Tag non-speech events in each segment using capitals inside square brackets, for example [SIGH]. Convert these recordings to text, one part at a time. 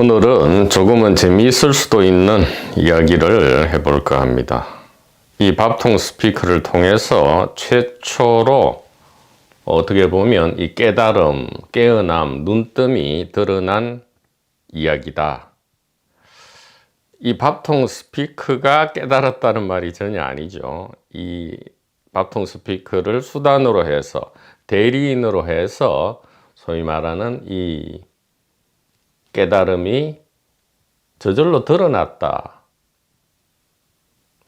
오늘은 조금은 재미있을 수도 있는 이야기를 해볼까 합니다. 이 밥통 스피커를 통해서 최초로 어떻게 보면 이 깨달음, 깨어남, 눈뜸이 드러난 이야기다. 이 밥통 스피커가 깨달았다는 말이 전혀 아니죠. 이 밥통 스피커를 수단으로 해서 대리인으로 해서 소위 말하는 이 깨달음이 저절로 드러났다.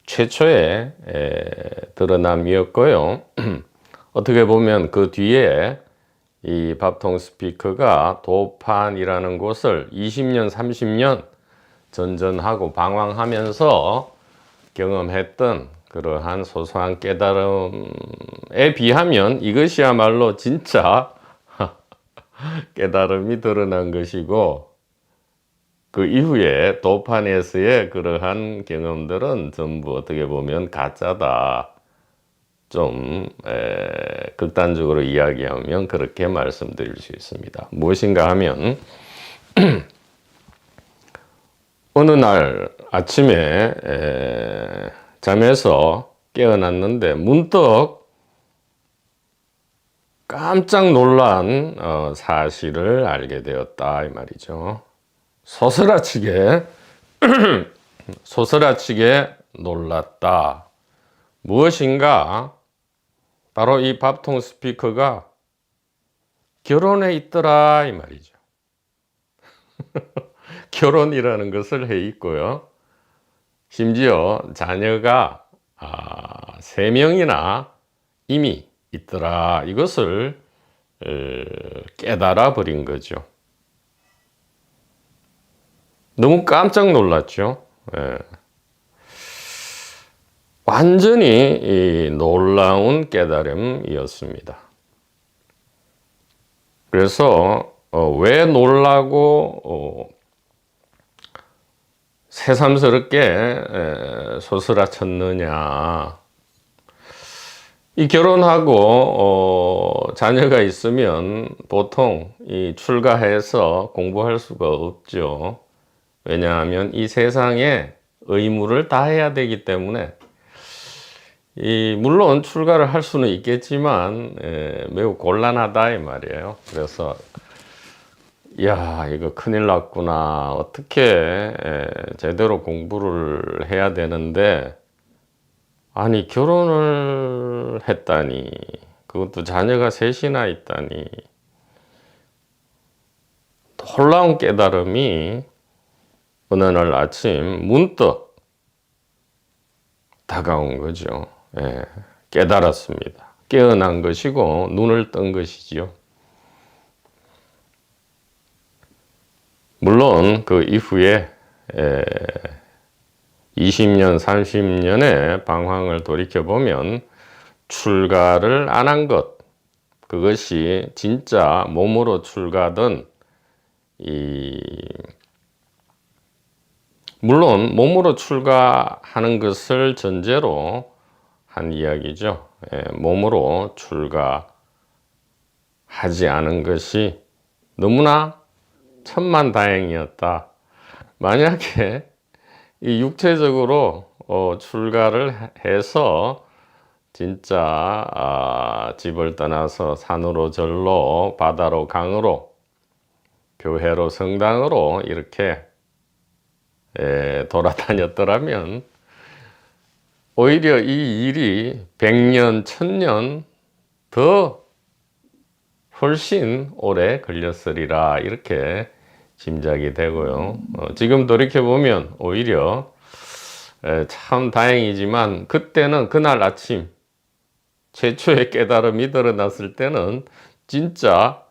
최초의 에, 드러남이었고요. [CLEARS THROAT] 어떻게 보면 그 뒤에 이 밥통 스피커가 도판이라는 곳을 20년, 30년 전전하고 방황하면서 경험했던 그러한 소소한 깨달음에 비하면 이것이야말로 진짜 [LAUGHS] 깨달음이 드러난 것이고 그 이후에 도판에서의 그러한 경험들은 전부 어떻게 보면 가짜다. 좀 에, 극단적으로 이야기하면 그렇게 말씀드릴 수 있습니다. 무엇인가 하면 [CLEARS THROAT] 어느 날 아침에 에, 잠에서 깨어났는데 문득 깜짝 놀란 어, 사실을 알게 되었다 이 말이죠. 소스라치게 소스라치게 [CLEARS THROAT] 놀랐다. 무엇인가 바로 이 밥통 스피커가 결혼해 있더라 이 말이죠. [LAUGHS] 결혼이라는 것을 해 있고요. 심지어 자녀가 아, 세 명이나 이미 있더라. 이것을 깨달아 버린 거죠. 너무 깜짝 놀랐죠. 예. 완전히 놀라운 깨달음이었습니다. 그래서 어, 왜 놀라고 어, 새삼스럽게 소스라쳤느냐. 이 결혼하고 어, 자녀가 있으면 보통 이 출가해서 공부할 수가 없죠. 왜냐하면 이 세상에 의무를 다해야 되기 때문에 이 물론 출가를 할 수는 있겠지만 에, 매우 곤란하다 이 말이에요. 그래서 야 이거 큰일 났구나. 어떻게 에, 제대로 공부를 해야 되는데 아니 결혼을 했다니. 그것도 자녀가 셋이나 있다니. 놀라운 깨달음이 어느 날 아침 문득 다가온 거죠. 예, 깨달았습니다. 깨어난 것이고 눈을 뜬 것이지요. 물론 그 이후에 에, 20년, 30년의 방황을 돌이켜보면 출가를 안 한 것, 그것이 진짜 몸으로 출가든, 이, 물론 몸으로 출가하는 것을 전제로 한 이야기죠. 예, 몸으로 출가하지 않은 것이 너무나 천만 다행이었다. 만약에 이 육체적으로 어, 출가를 해서 진짜 아, 집을 떠나서 산으로 절로 바다로 강으로 교회로 성당으로 이렇게 에, 돌아다녔더라면 오히려 이 일이 백년 천년 더 훨씬 오래 걸렸으리라 이렇게 짐작이 되고요. 어, 지금 돌이켜 보면 오히려 에, 참 다행이지만 그때는 그날 아침 최초의 깨달음이 드러났을 때는 진짜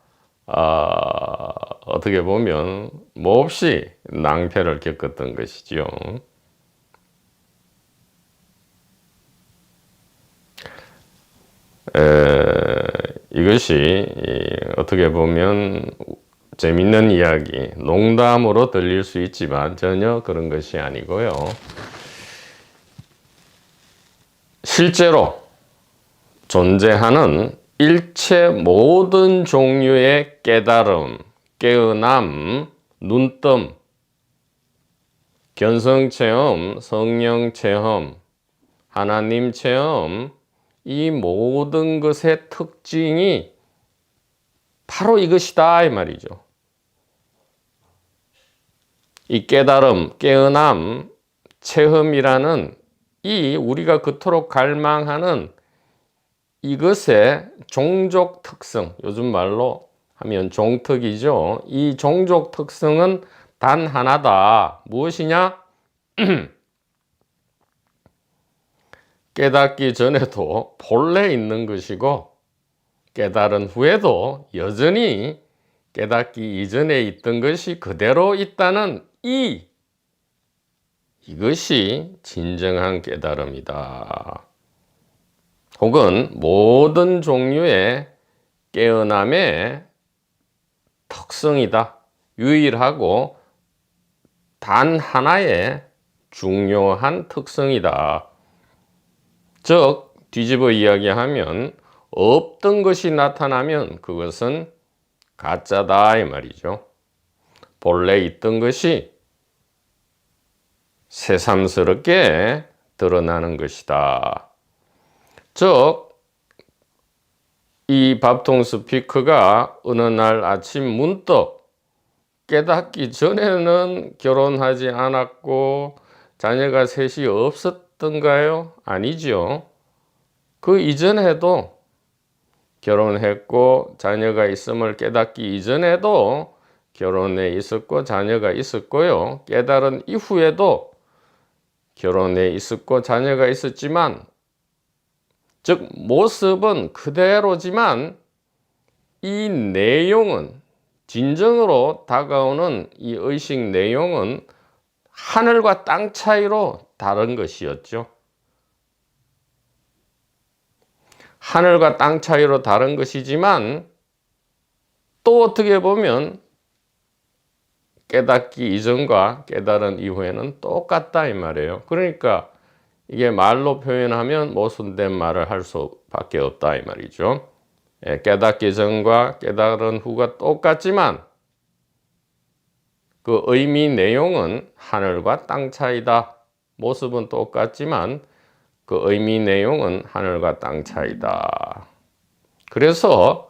아, 어떻게 보면 몹시 낭패를 겪었던 것이지요. 에, 이것이 어떻게 보면 재밌는 이야기, 농담으로 들릴 수 있지만 전혀 그런 것이 아니고요. 실제로 존재하는 일체 모든 종류의 깨달음, 깨어남, 눈뜸, 견성 체험, 성령 체험, 하나님 체험, 이 모든 것의 특징이 바로 이것이다 이 말이죠. 이 깨달음, 깨어남, 체험이라는 이 우리가 그토록 갈망하는 이것의 종족 특성, 요즘 말로 하면 종특이죠. 이 종족 특성은 단 하나다. 무엇이냐? [CLEARS THROAT] 깨닫기 전에도 본래 있는 것이고 깨달은 후에도 여전히 깨닫기 이전에 있던 것이 그대로 있다는 이 이것이 진정한 깨달음이다. 혹은 모든 종류의 깨어남의 특성이다. 유일하고 단 하나의 중요한 특성이다. 즉, 뒤집어 이야기하면 없던 것이 나타나면 그것은 가짜다 이 말이죠. 본래 있던 것이 새삼스럽게 드러나는 것이다. 즉, 이 밥통 스피커가 어느 날 아침 문득 깨닫기 전에는 결혼하지 않았고 자녀가 셋이 없었던가요? 아니죠. 그 이전에도 결혼했고 자녀가 있음을 깨닫기 이전에도 결혼에 있었고 자녀가 있었고요. 깨달은 이후에도 결혼에 있었고 자녀가 있었지만 즉 모습은 그대로지만 이 내용은 진정으로 다가오는 이 의식 내용은 하늘과 땅 차이로 다른 것이었죠. 하늘과 땅 차이로 다른 것이지만 또 어떻게 보면 깨닫기 이전과 깨달은 이후에는 똑같다 이 말이에요. 그러니까 이게 말로 표현하면 모순된 말을 할 수밖에 없다 이 말이죠. 예, 깨닫기 전과 깨달은 후가 똑같지만 그 의미 내용은 하늘과 땅 차이다. 모습은 똑같지만 그 의미 내용은 하늘과 땅 차이다. 그래서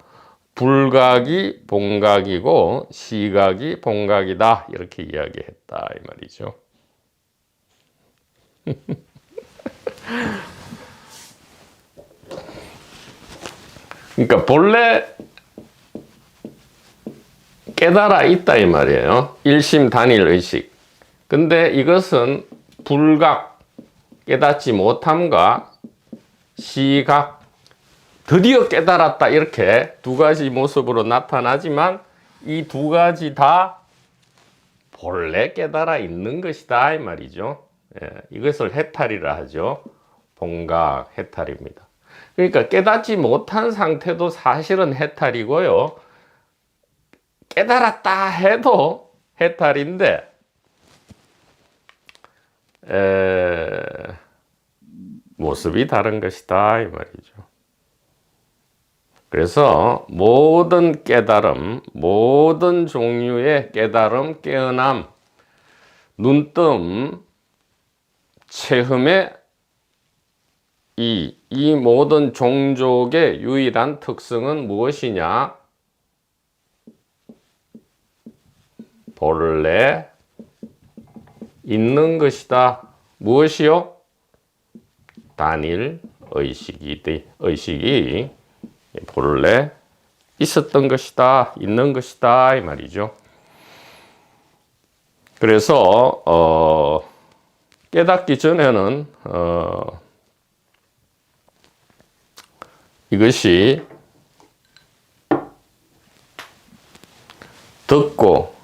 불각이 봉각이고 시각이 봉각이다. 이렇게 이야기했다. 이 말이죠. [LAUGHS] 그러니까 본래 깨달아 있다 이 말이에요. 일심 단일 의식. 근데 이것은 불각 깨닫지 못함과 시각 드디어 깨달았다 이렇게 두 가지 모습으로 나타나지만 이 두 가지 다 본래 깨달아 있는 것이다 이 말이죠. 예, 이것을 해탈이라 하죠. 봉각 해탈입니다. 그러니까 깨닫지 못한 상태도 사실은 해탈이고요. 깨달았다 해도 해탈인데 에, 모습이 다른 것이다 이 말이죠. 그래서 모든 깨달음, 모든 종류의 깨달음, 깨어남, 눈뜸, 체험의 이, 이 모든 종족의 유일한 특성은 무엇이냐? 본래 있는 것이다. 무엇이요? 단일 의식이, 의식이 본래 있었던 것이다. 있는 것이다. 이 말이죠. 그래서, 어, 깨닫기 전에는, 어, 이것이 듣고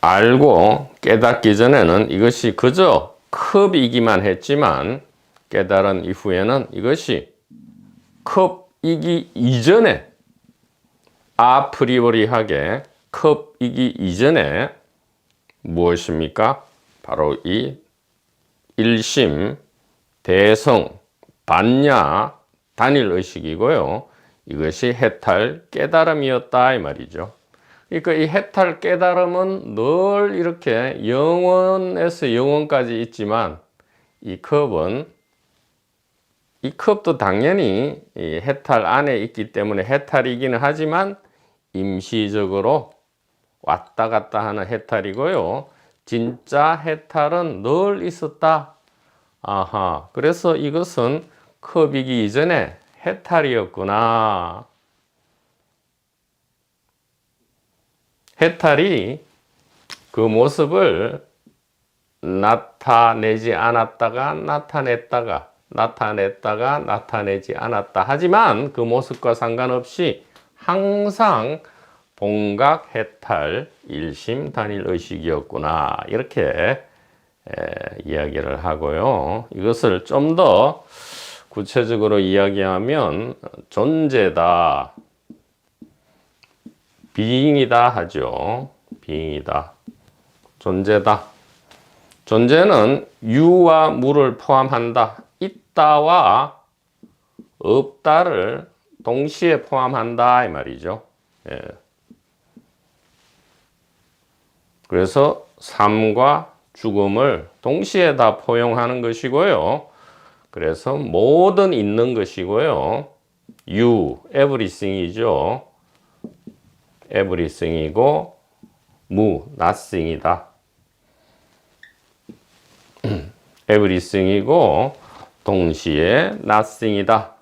알고 깨닫기 전에는 이것이 그저 컵이기만 했지만 깨달은 이후에는 이것이 컵이기 이전에 아프리오리하게 컵이기 이전에 무엇입니까? 바로 이 일심, 대성, 반야, 단일 의식이고요. 이것이 해탈 깨달음이었다 이 말이죠. 그러니까 이 해탈 깨달음은 늘 이렇게 영원에서 영원까지 있지만 이 컵은 이 컵도 당연히 이 해탈 안에 있기 때문에 해탈이기는 하지만 임시적으로 왔다 갔다 하는 해탈이고요. 진짜 해탈은 늘 있었다. 아하. 그래서 이것은 컵이기 이전에 해탈이었구나. 해탈이 그 모습을 나타내지 않았다가 나타냈다가 나타냈다가 나타내지 않았다. 하지만 그 모습과 상관없이 항상 봉각 해탈 일심 단일 의식이었구나. 이렇게 에, 이야기를 하고요. 이것을 좀더 구체적으로 이야기하면 존재다. 비잉이다 하죠. 비잉이다. 존재다. 존재는 유와 무를 포함한다. 있다와 없다를 동시에 포함한다 이 말이죠. 예. 그래서 삶과 죽음을 동시에 다 포용하는 것이고요. 그래서 모든 있는 것이고요. you, everything이죠. everything이고 무, nothing이다. everything이고 동시에 nothing이다.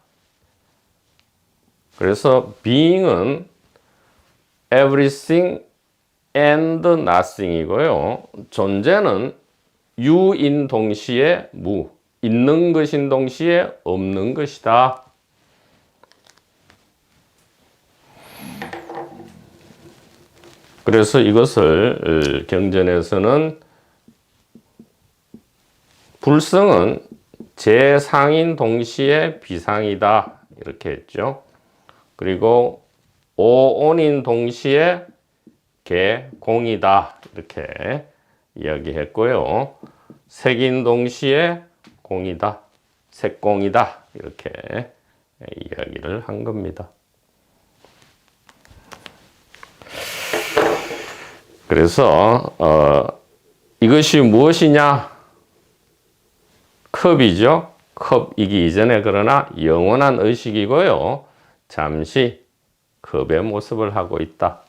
그래서 being은 everything and nothing이고요. 존재는 유인 동시에 무, 있는 것인 동시에 없는 것이다. 그래서 이것을 경전에서는 불성은 제상인 동시에 비상이다 이렇게 했죠. 그리고 오온인 동시에 개공이다 이렇게 이야기했고요. 색인 동시에 공이다, 색공이다 이렇게 이야기를 한 겁니다. 그래서 어, 이것이 무엇이냐? 컵이죠. 컵이기 이전에 그러나 영원한 의식이고요. 잠시 컵의 모습을 하고 있다.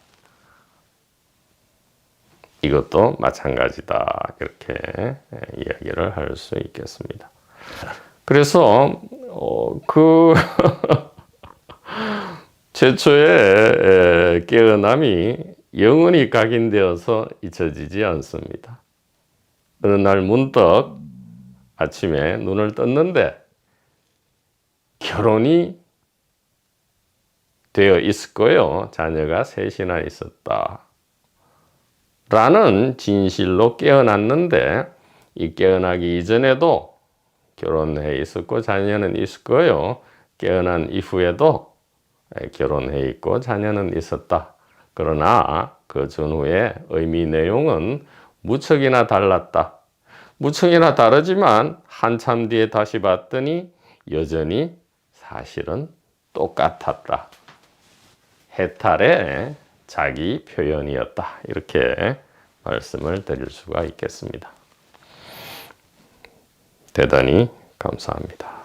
이것도 마찬가지다. 이렇게 이야기를 할 수 있겠습니다. 그래서 어, 그 [LAUGHS] 최초의 깨어남이 영원히 각인되어서 잊혀지지 않습니다. 어느 날 문득 아침에 눈을 떴는데 결혼이 되어 거예요. 자녀가 셋이나 있었다. 라는 진실로 깨어났는데 이 깨어나기 이전에도 결혼해 있었고 자녀는 거예요. 깨어난 이후에도 결혼해 있고 자녀는 있었다. 그러나 그 전후의 의미 내용은 무척이나 달랐다. 무척이나 다르지만 한참 뒤에 다시 봤더니 여전히 사실은 똑같았다. 해탈의 자기 표현이었다. 이렇게 말씀을 드릴 수가 있겠습니다. 대단히 감사합니다.